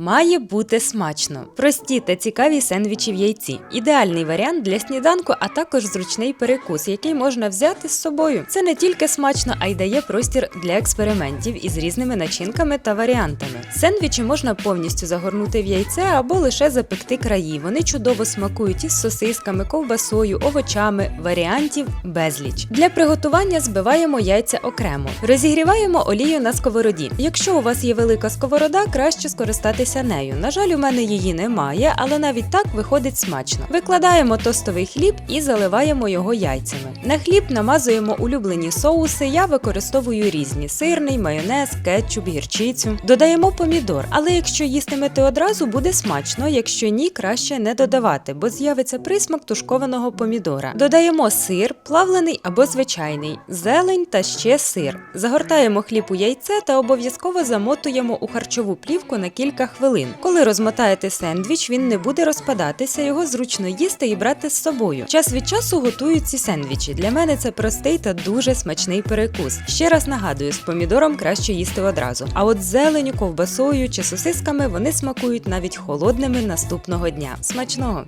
Має бути смачно. Прості та цікаві сендвічі в яйці. Ідеальний варіант для сніданку, а також зручний перекус, який можна взяти з собою. Це не тільки смачно, а й дає простір для експериментів із різними начинками та варіантами. Сендвічі можна повністю загорнути в яйце або лише запекти краї. Вони чудово смакують із сосисками, ковбасою, овочами, варіантів безліч. Для приготування збиваємо яйця окремо. Розігріваємо олію на сковороді. Якщо у вас є велика сковорода, краще скористатися нею. На жаль, у мене її немає, але навіть так виходить смачно. Викладаємо тостовий хліб і заливаємо його яйцями. На хліб намазуємо улюблені соуси. Я використовую різні: сирний, майонез, кетчуп, гірчицю. Додаємо помідор, але якщо їстимете одразу, буде смачно. Якщо ні, краще не додавати, бо з'явиться присмак тушкованого помідора. Додаємо сир, плавлений або звичайний, зелень та ще сир. Загортаємо хліб у яйце та обов'язково замотуємо у харчову плівку на кілька хвилин. Коли розмотаєте сендвіч, він не буде розпадатися, його зручно їсти і брати з собою. Час від часу готують ці сендвічі. Для мене це простий та дуже смачний перекус. Ще раз нагадую, з помідором краще їсти одразу. А от зеленю, ковбасою чи сосисками вони смакують навіть холодними наступного дня. Смачного!